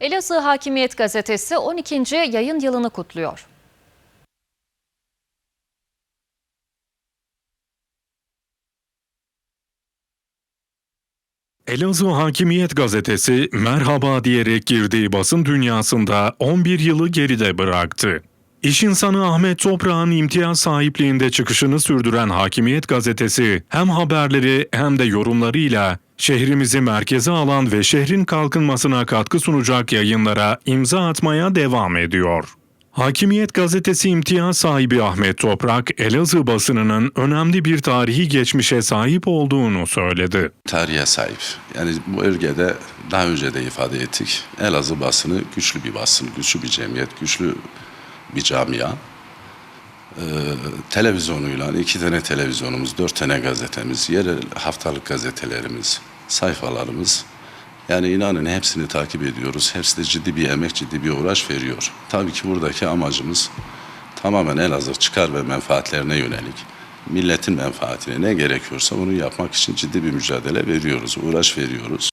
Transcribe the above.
Elazığ Hakimiyet Gazetesi 12. yayın yılını kutluyor. Elazığ Hakimiyet Gazetesi merhaba diyerek girdiği basın dünyasında 11 yılı geride bıraktı. İş insanı Ahmet Toprak'ın imtiyaz sahipliğinde çıkışını sürdüren Hakimiyet Gazetesi hem haberleri hem de yorumlarıyla şehrimizi merkeze alan ve şehrin kalkınmasına katkı sunacak yayınlara imza atmaya devam ediyor. Hakimiyet Gazetesi imtiyaz sahibi Ahmet Toprak, Elazığ basınının önemli bir tarihi geçmişe sahip olduğunu söyledi. tarihe sahip. Yani bu bölgede daha önce de ifade ettik. Elazığ basını güçlü bir basın, güçlü bir cemiyet, güçlü bir camia. Ee, televizyonuyla iki tane televizyonumuz, dört tane gazetemiz, yerel haftalık gazetelerimiz, sayfalarımız. Yani inanın hepsini takip ediyoruz. Hepsi de ciddi bir emek, ciddi bir uğraş veriyor. Tabii ki buradaki amacımız tamamen Elazığ çıkar ve menfaatlerine yönelik. Milletin menfaatine ne gerekiyorsa onu yapmak için ciddi bir mücadele veriyoruz, uğraş veriyoruz.